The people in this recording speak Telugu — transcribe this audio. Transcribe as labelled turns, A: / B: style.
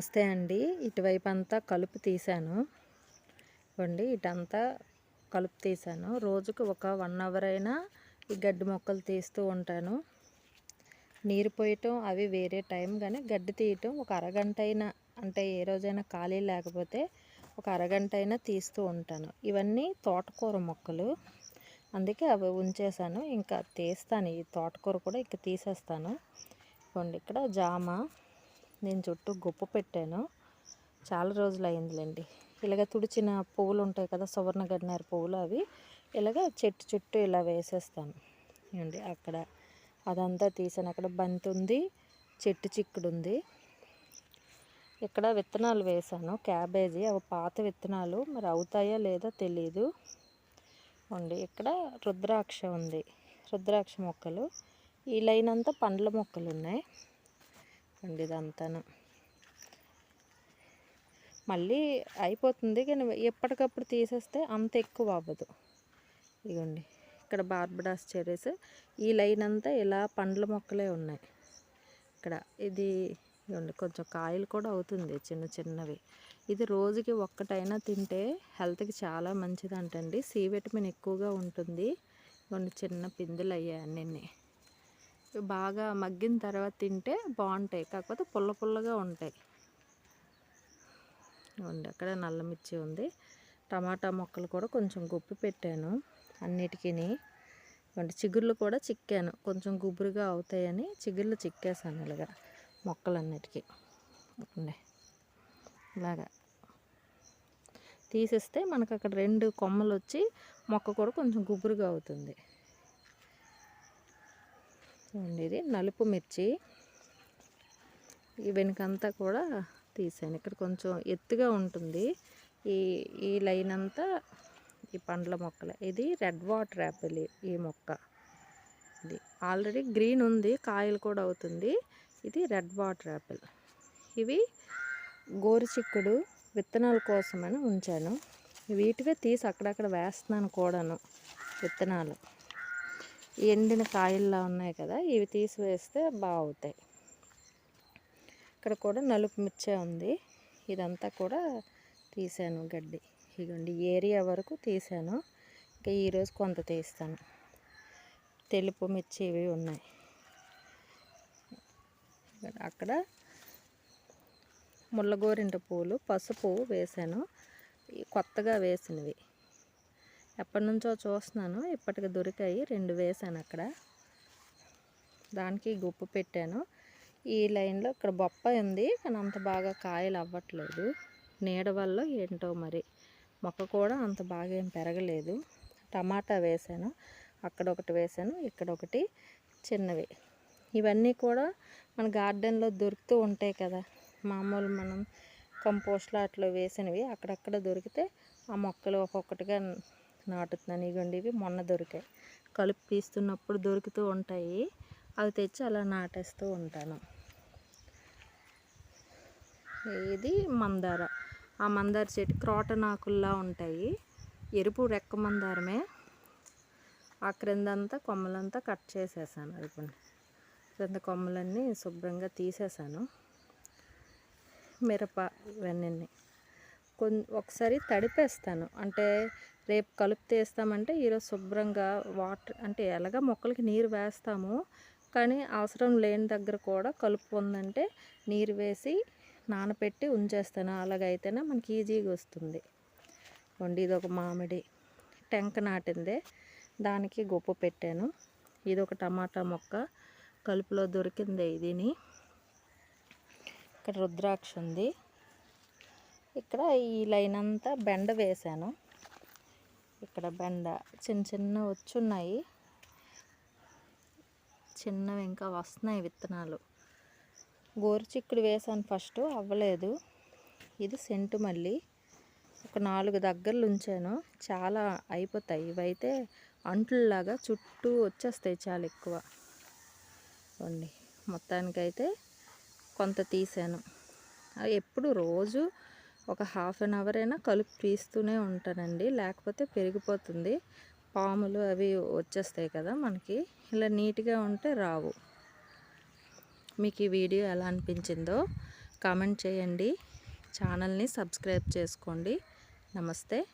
A: నమస్తే అండి. ఇటువైపు అంతా కలుపు తీసాను ఇవ్వండి ఇటంతా కలుపు తీశాను. రోజుకు ఒక వన్ అవర్ అయినా ఈ గడ్డి మొక్కలు తీస్తూ ఉంటాను. నీరు పోయటం అవి వేరే టైం కానీ గడ్డి తీయటం ఒక అరగంట అయినా అంటే ఏ రోజైనా ఖాళీ లేకపోతే ఒక అరగంట అయినా తీస్తూ ఉంటాను. ఇవన్నీ తోటకూర మొక్కలు. అందుకే అవి ఉంచేసాను ఇంకా తీస్తాను. ఈ తోటకూర కూడా ఇంకా తీసేస్తాను. ఇవ్వండి ఇక్కడ జామ నేను చుట్టూ గొప్ప పెట్టాను. చాలా రోజులు అయిందిలేండి ఇలాగ తుడిచిన పువ్వులు ఉంటాయి కదా సువర్ణ గడినారు పువ్వులు అవి ఇలాగ చెట్టు చుట్టూ ఇలా వేసేస్తాను. ఏమండి అక్కడ అదంతా తీసాను. అక్కడ బంతి ఉంది చెట్టు చిక్కుడు ఉంది. ఇక్కడ విత్తనాలు వేసాను క్యాబేజీ అవి పాత విత్తనాలు. మరి అవుతాయా లేదా తెలియదు అండి ఇక్కడ రుద్రాక్ష ఉంది రుద్రాక్ష మొక్కలు. ఈ లైన్ అంతా పండ్ల మొక్కలు ఉన్నాయి అండి ఇదంతాను. మళ్ళీ అయిపోతుంది కానీ ఎప్పటికప్పుడు తీసేస్తే అంత ఎక్కువ అవ్వదు. ఇదిగోండి ఇక్కడ బార్బడాస్ చెరీస్ ఈ లైన్ అంతా ఇలా పండ్ల మొక్కలే ఉన్నాయి. ఇక్కడ ఇది ఇదిగోండి కొంచెం కాయలు కూడా అవుతుంది చిన్న చిన్నవి. ఇది రోజుకి ఒక్కటైనా తింటే హెల్త్కి చాలా మంచిది అంటండి సి విటమిన్ ఎక్కువగా ఉంటుంది. కొన్ని చిన్న పిందులు అయ్యాయి అన్నీ బాగా మగ్గిన తర్వాత తింటే బాగుంటాయి. కాకపోతే పుల్ల పుల్లగా ఉంటాయి. ఉంది అక్కడ నల్ల మిర్చి ఉంది. టమాటా మొక్కలు కూడా కొంచెం గుప్పి పెట్టాను అన్నిటికీ ఇవ్వండి చిగుర్లు కూడా చిక్కాను. కొంచెం గుబురుగా అవుతాయని చిగుర్లు చిక్కేసాను ఇలాగా మొక్కలన్నిటికీ. ఉండే ఇలాగా తీసేస్తే మనకు అక్కడ రెండు కొమ్మలు వచ్చి మొక్క కూడా కొంచెం గుబురుగా అవుతుంది. చూడండి ఇది నలుపు మిర్చి ఈ వెనుకంతా కూడా తీసాను. ఇక్కడ కొంచెం ఎత్తుగా ఉంటుంది. ఈ ఈ లైన్ అంతా ఈ పండ్ల మొక్కలు. ఇది రెడ్ వాటర్ యాపిల్ ఈ మొక్క. ఇది ఆల్రెడీ గ్రీన్ ఉంది కాయలు కూడా అవుతుంది. ఇది రెడ్ వాటర్ యాపిల్. ఇవి గోరుచిక్కుడు విత్తనాల కోసమని ఉంచాను. వీటివే తీసి అక్కడక్కడ వేస్తున్నాను కూడాను విత్తనాలు. ఎండిన కాయల్లా ఉన్నాయి కదా ఇవి తీసివేస్తే బాగుతాయి. ఇక్కడ కూడా నలుపు మిర్చే ఉంది. ఇదంతా కూడా తీసాను గడ్డి. ఇదిగోండి ఏరియా వరకు తీసాను. ఇంకా ఈరోజు కొంత తీస్తాను. తెలుపు మిర్చి ఇవి ఉన్నాయి. అక్కడ ముల్లగోరింట పూలు పసుపు వేసాను. కొత్తగా వేసినవి. ఎప్పటి నుంచో చూస్తున్నాను. ఇప్పటికి దొరికాయి. రెండు వేసాను అక్కడ. దానికి గుప్పు పెట్టాను. ఈ లైన్లో ఇక్కడ బొప్పాయి ఉంది కానీ అంత బాగా కాయలు అవ్వట్లేదు. నీడ వల్ల ఏంటో మరి. మొక్క కూడా అంత బాగా ఏం పెరగలేదు. టమాటా వేసాను. అక్కడ ఒకటి వేసాను ఇక్కడ ఒకటి చిన్నవి. ఇవన్నీ కూడా మన గార్డెన్లో దొరుకుతూ ఉంటాయి కదా. మామూలు మనం కంపోస్ట్లో అట్లా వేసినవి. అక్కడక్కడ దొరికితే ఆ మొక్కలు ఒక్కొక్కటిగా నాటుతున్నాను. ఇగోండి ఇవి మొన్న దొరికాయి. కలుపు తీస్తున్నప్పుడు దొరుకుతూ ఉంటాయి. అవి తెచ్చి అలా నాటేస్తూ ఉంటాను. ఇది మందార. ఆ మందార చెట్టు క్రోటన్ ఆకుల్లా ఉంటాయి. ఎరుపు రెక్క మందారమే. ఆ క్రిందంతా కొమ్మలంతా కట్ చేసేసాను. అదిగోండి క్రింద కొమ్మలన్నీ శుభ్రంగా తీసేసాను. మిరప ఇవన్నీ ఒకసారి తడిపేస్తాను. అంటే రేపు కలుపు తీస్తామంటే ఈరోజు శుభ్రంగా వాటర్ అంటే ఎలాగ మొక్కలకి నీరు వేస్తాము. కానీ అవసరం లేని దగ్గర కూడా కలుపు ఉందంటే నీరు వేసి నానపెట్టి ఉంచేస్తాను. అలాగైతేనే మనకి ఈజీగా వస్తుంది. వండి ఇది ఒక మామిడి టెంక నాటిందే. దానికి గొప్ప పెట్టాను. ఇది ఒక టమాటా మొక్క కలుపులో దొరికిందే ఇదిని. ఇక్కడ రుద్రాక్ష ఉంది. ఇక్కడ ఈ లైన్ అంతా బెండ వేశాను ఇక్కడ బెండ చిన్న చిన్న వచ్చున్నాయి. చిన్నవి ఇంకా వస్తున్నాయి విత్తనాలు. గోరుచిక్కుడు వేసాను ఫస్ట్ అవ్వలేదు. ఇది సెంటు మళ్ళీ. ఒక నాలుగు దగ్గరలు ఉంచాను. చాలా అయిపోతాయి. ఇవైతే అంట్లలాగా చుట్టూ వచ్చేస్తాయి చాలా ఎక్కువ. అండి మొత్తానికైతే కొంత తీసాను. ఎప్పుడు రోజు ఒక హాఫ్ అన్ అవర్ అయినా కలుపు తీస్తూనే ఉంటానండి. లేకపోతే పెరిగిపోతుంది. పాములు అవి వచ్చేస్తాయి కదా మనకి. ఇలా నీట్గా ఉంటే రావు. మీకు ఈ వీడియో ఎలా అనిపించిందో కామెంట్ చేయండి. ఛానల్ని సబ్స్క్రైబ్ చేసుకోండి. నమస్తే.